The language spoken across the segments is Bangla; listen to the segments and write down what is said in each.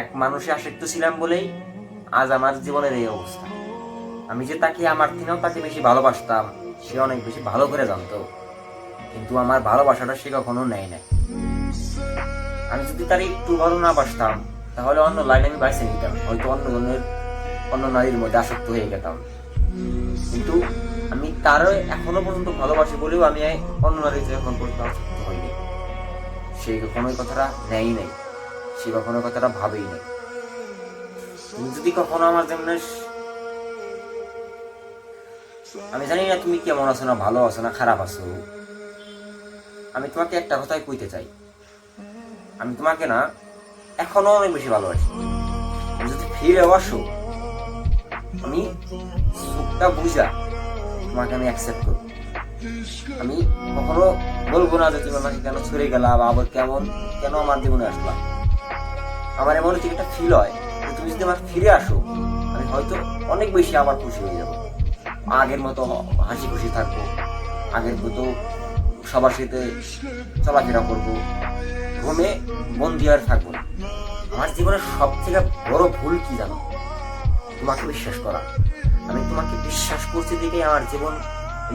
এক মানুষে আসক্ত ছিলাম বলেই আজ আমার জীবনের এই অবস্থা। আমি যে তাকে আমার থেকেও তাকে বেশি ভালোবাসতাম, সে অনেক বেশি ভালো করে জানতো। কিন্তু আমার ভালোবাসাটা সে কখনো নেয় না আমি যদি তার একটু ভালো না বাসতাম, তাহলে অন্য লাইনে আমি বাইসে নিতাম। হয়তো অন্য জনের, অন্য নারীর মধ্যে আসক্ত হয়ে গেতাম। কিন্তু আমি তারও এখনও পর্যন্ত ভালোবাসি বলেও আমি অন্য নারীতে এখন পর্যন্ত আসক্ত হইনি। সেই কখনো এই কথাটা নেয়ই নাই। সে কখনো কথাটা ভাবেই নাই তুমি যদি কখনো আমার যেমন আমি জানি না তুমি কেমন আছো না ভালো আছো না খারাপ আছো। আমি তোমাকে একটা কথাই কইতে চাই। আমি তোমাকে না, এখনও অনেক বেশি ভালোবাসি। যদি ফিরে আসো আমি সুখটা বুঝা তোমাকে আমি অ্যাকসেপ্ট করব। আমি কখনো বলব না যে তুমি আমাকে কেন ছুড়ে গেলা বা আবার কেমন, কেন আমার জীবনে আসলা। আমার এমন হচ্ছে একটা ফিল হয় যে তুমি যদি আমার ফিরে আসো, আমি হয়তো অনেক বেশি আবার খুশি হয়ে যাব। আগের মতো হাসি খুশি থাকব, আগের মতো সবার সাথে চলাফেরা করব, ঘুমে বন্দি আর থাকব না। আমার জীবনের সব থেকে বড় ভুল কি জানো? তোমাকে বিশ্বাস করা। আমি তোমাকে বিশ্বাস করছি দেখে আমার জীবন,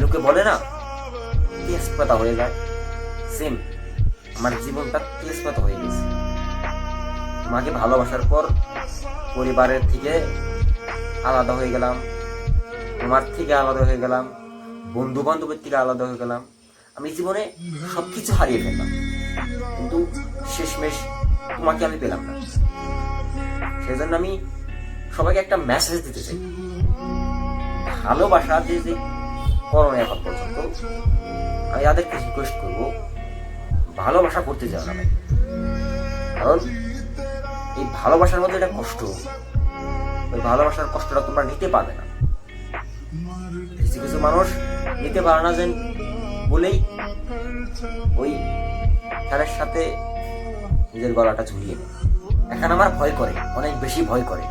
লোকে বলে না, তেজপাতা হয়ে যায়। সেম আমার জীবনটা তেজপাতা হয়ে গেছে। তোমাকে ভালোবাসার পর পরিবারের থেকে আলাদা হয়ে গেলাম। তোমার থেকে আলাদা হয়ে গেলাম। বন্ধু বান্ধবের থেকে আলাদা হয়ে গেলাম। আমি জীবনে সবকিছু হারিয়ে ফেললাম। কিন্তু শেষমেশ তোমাকে আমি পেলাম না। সেজন্য আমি সবাইকে একটা মেসেজ দিতে চাই। ভালোবাসা যে যে করণে এখন পর্যন্ত, আমি তাদেরকে রিকোয়েস্ট করব, ভালোবাসা করতে যাও না। কারণ এই ভালোবাসার মধ্যে একটা কষ্ট। ওই ভালোবাসার কষ্টটা তোমরা নিতে পারবে না। কিছু কিছু মানুষ নিতে পারে না যে বলেই ওই খেলার সাথে নিজের গলাটা ঝুলিয়ে নেয়। এখন আমার ভয় করে, অনেক বেশি ভয় করে।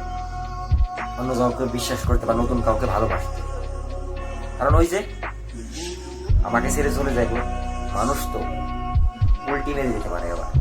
অন্য কাউকে বিশ্বাস করতে বা নতুন কাউকে ভালোবাসতে। কারণ ওই যে আমাকে ছেড়ে চলে যাইব মানুষ তো, উল্টি মেরে দিতে পারে আবার।